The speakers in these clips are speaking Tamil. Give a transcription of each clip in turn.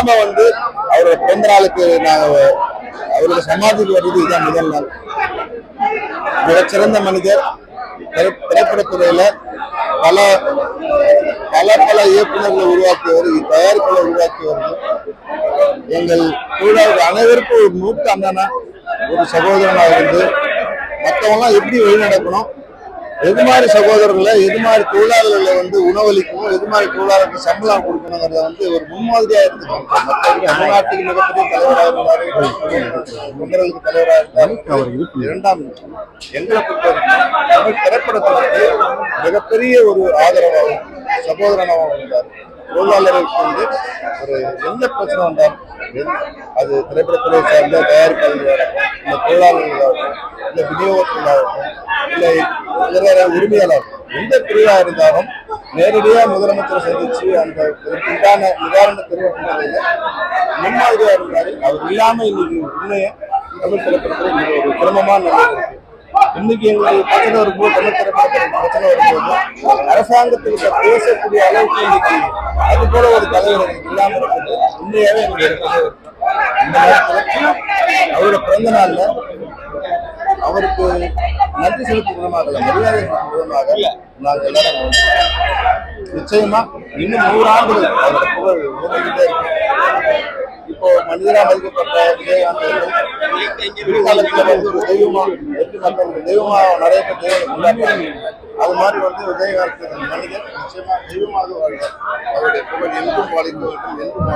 நாம வந்து அவரோட பிறந்த நாளுக்கு நாங்க அவரோட சமாதிக்கு வர்றது இதுதான் முதல் நாள். மிகச்சிறந்த மனிதர் திரைப்படத்துறையில பல பல பல இயக்குநர்களை உருவாக்கியவர் தயாரிப்புகளை உருவாக்கியவர். எங்கள் தொழிலாளர்கள் அனைவருக்கும் ஒரு மூத்த அண்ணனா ஒரு சகோதரனா இருந்து மற்றவங்களாம் எப்படி வழிநடக்கணும் எது மாதிரி சகோதரர்களை எது மாதிரி தொழிலாளர்களை வந்து உணவளிக்கணும் எது மாதிரி தொழிலாளர்களுக்கு சம்பளம் கொடுக்கணுங்கிறத வந்து ஒரு முன்மாதிரியா இருந்துக்கணும் தமிழ்நாட்டுக்கு மிகப்பெரிய தலைவராக தலைவராக இரண்டாம் எங்களை பொறுத்தவரைக்கும் தமிழ் திரைப்படத்திற்கு மிகப்பெரிய ஒரு ஆதரவாகவும் சகோதரனாகவும் இருந்தார். தொழிலாளர்களுக்கு வந்து ஒரு எந்த பிரச்சனை வந்தாலும் அது திரைப்படத்துறை சார்ந்த தயாரிப்பாளர்களாகட்டும் இல்லை தொழிலாளர்களாகட்டும் இல்லை விநியோகத்திலாகட்டும் இல்லை இதர உரிமையாளர் எந்த பிரிவா இருந்தாலும் நேரடியா முதலமைச்சர் சந்திச்சு அந்த உண்டான நிவாரண தெரிவிக்கிற முன்மாதிரியா இருந்தாரு. அவர் இல்லாம இன்னைக்கு உண்மையை தமிழ் திரைப்படத்தில் மிக ஒரு சிரமமான இன்னைக்கு எங்களுக்கு பிரச்சனை வரும்போது தமிழ் திரைப்படத்தில் பிரச்சனை வரும்போது அரசாங்கத்துக்கு பேசக்கூடிய அளவுக்கு இன்னைக்கு அது போல ஒரு தலைவர் இல்லாம இருக்குது. உண்மையாவே என்னுடைய தலைவர் இந்த நேரத்துல அவரோட பிறந்த நாள்ல அவருக்கு நன்றி செலுத்தும் விதமாக மரியாதை விதமாக நாங்கள் எல்லாரும். நிச்சயமா இன்னும் நூறு ஆண்டுகள் அவரோட புகழ் ஓடிக்கிட்டே இப்போ மனிதரா மதிக்கப்பட்ட விஜயகாந்த் பிற்காலத்துல வந்து ஒரு தெய்வமா எப்படி மக்களுக்கு தெய்வமா நிறைய பேர் தெய்வம் அது மாதிரி வந்து விஜயகாந்த் என்ற மனிதர் நிச்சயமா தெய்வமாக வாழ்வார் அவருடைய புகழ் என்றும் வாழிக்க வேண்டும் என்றும்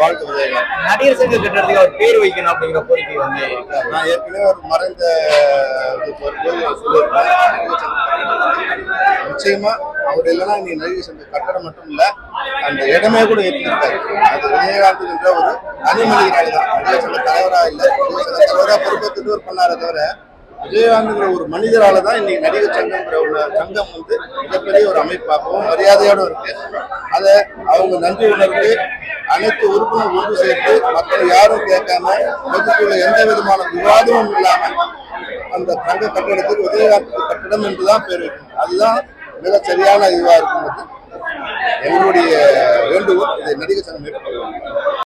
வாழ்க விஜயகாந்த். நடிகர் சங்க கட்டுறதுக்கு அவர் பேர் வைக்கணும் அப்படிங்கிற கோரிக்கை வந்து. நான் ஏற்கனவே ஒரு மறைந்த இதுக்கு வரும்போது சொல்லியிருப்பேன். நிச்சயமா அவர் இல்லைன்னா நீ நடிகர் சங்க கட்டடம் மட்டும் இல்ல அந்த இடமே கூட ஏற்றிருக்காரு. அது விஜயகாந்த் என்ற ஒரு தனி மனிதனால தான். நடிகர் சங்க தலைவரா இல்ல. நடிகர் சங்க தலைவரா பொறுப்பேற்று ஒரு பண்ணாரே தவிர விஜயகாந்துங்கிற ஒரு மனிதரால தான் இன்னைக்கு நடிகர் சங்கம்ங்கிற ஒரு சங்கம் வந்து மிகப்பெரிய ஒரு அமைப்பாகவும் மரியாதையோடு இருக்கு. அதை அவங்க நன்றி உணர்வு அனைத்து உறுப்பினர் ஒன்று சேர்த்து மக்கள் யாரும் கேட்காம பொதுக்குள்ள எந்த விதமான விவாதமும் இல்லாமல் அந்த தங்க கட்டடத்துக்கு விஜயகாந்த் கட்டடம் என்றுதான் பேர் அதுதான் மிக சரியான இதுவாக இருக்கும் எங்களுடைய வேண்டுகோள். இதை நடிகர் சங்கம் ஏற்றுக்கொள்ள